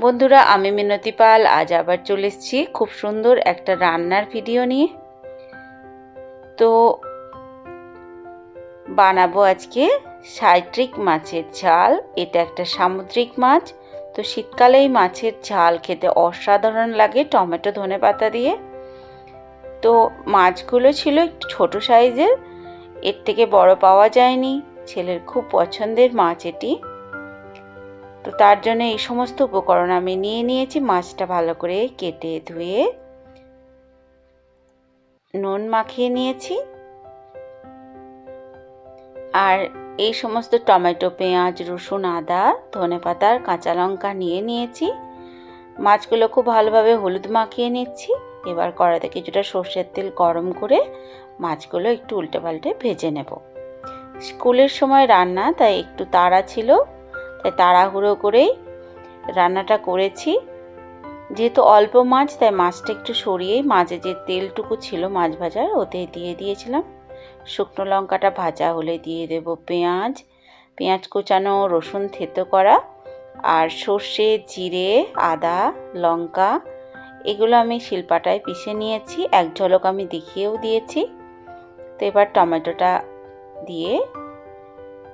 বন্ধুরা, আমি মিনতি পাল। আজ আবার চলে এসেছি খুব সুন্দর একটা রান্নার ভিডিও নিয়ে। তো বানাবো আজকে সাইট্রিক মাছের ঝাল। এটা একটা সামুদ্রিক মাছ। তো শীতকালে এই মাছের ঝাল খেতে অসাধারণ লাগে টমেটো, ধনে পাতা দিয়ে। তো মাছগুলো ছিল একটু ছোটো সাইজের। এর থেকে বড় পাওয়া যায়নি। ছেলের খুব পছন্দের মাছ এটি। তো তার জন্য এই সমস্ত উপকরণ আমি নিয়ে নিয়েছি, মাছটা ভালো করে কেটে ধুয়ে নুন মাখিয়ে নিয়েছি। আর এই সমস্ত টমেটো, পেঁয়াজ, রসুন, আদা, ধনে পাতার কাঁচা লঙ্কা নিয়ে নিয়েছি। মাছগুলো খুব ভালোভাবে হলুদ মাখিয়ে নিচ্ছি। এবার কড়াতে কিছুটা সর্ষের তেল গরম করে মাছগুলো একটু উল্টে পাল্টে ভেজে নেব। স্কুলের সময় রান্না, তাই একটু তাড়া ছিল। তাড়াহুড়ো করেই রান্নাটা করেছি। যেহেতু অল্প মাছ, তাই মাছটা একটু সরিয়েই মাঝে যে তেলটুকু ছিল মাছ ভাজার, ওতে দিয়ে দিয়েছিলাম। শুকনো লঙ্কাটা ভাজা হলে দিয়ে দেব পেঁয়াজ। পেঁয়াজ কুচানো, রসুন থেতো করা, আর সর্ষে, জিরে, আদা, লঙ্কা, এগুলো আমি শিলপাটায় পিষে নিয়েছি। এক ঝলক আমি দেখিয়েও দিয়েছি। তো এবার টমেটোটা দিয়ে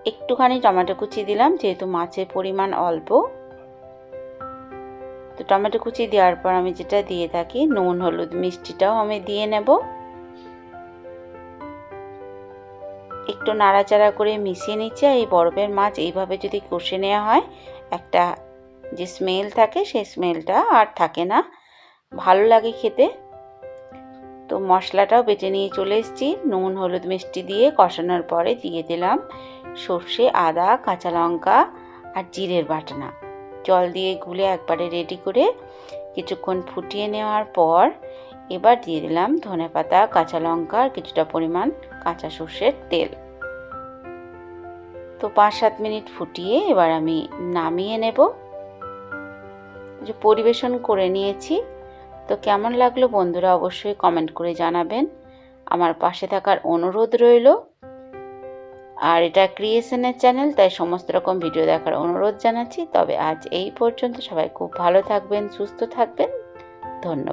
একটুখানি টমেটো কুচি দিলাম, যেহেতু মাছের পরিমাণ অল্প। তো টমেটো কুচি দেওয়ার পর আমি যেটা দিয়ে থাকি, নুন, হলুদ মিষ্টিটাও আমি দিয়ে নেব। একটু নাড়াচাড়া করে মিশিয়ে নিচ্ছে এই বরফের মাছ এইভাবে যদি কষে নেওয়া হয়, একটা যে স্মেল থাকে, সেই স্মেলটা আর থাকে না। ভালো লাগে খেতে। তো মশলাটাও বেটে নিয়ে চলে এসেছি। নুন, হলুদ, মিষ্টি দিয়ে কষানোর পরে দিয়ে দিলাম সর্ষে, আদা, কাঁচা লঙ্কা আর জিরের বাটনা। জল দিয়ে গুলে একবারে রেডি করে কিছুক্ষণ ফুটিয়ে নেওয়ার পর এবার দিয়ে দিলাম ধনে পাতা, কাঁচা লঙ্কা আর কিছুটা পরিমাণ কাঁচা সর্ষের তেল। তো পাঁচ সাত মিনিট ফুটিয়ে এবার আমি নামিয়ে নেব। যে পরিবেশন করে নিয়েছি তো কেমন লাগল বন্ধুরা অবশ্যই কমেন্ট করে জানাবেন। আমার পাশে থাকার অনুরোধ রইল। আর এটা ক্রিয়েশনের চ্যানেল তাই সমস্ত রকম ভিডিও দেখার অনুরোধ জানাচ্ছি। তবে আজ এই পর্যন্ত সবাই খুব ভালো থাকবেন, সুস্থ থাকবেন। ধন্যবাদ।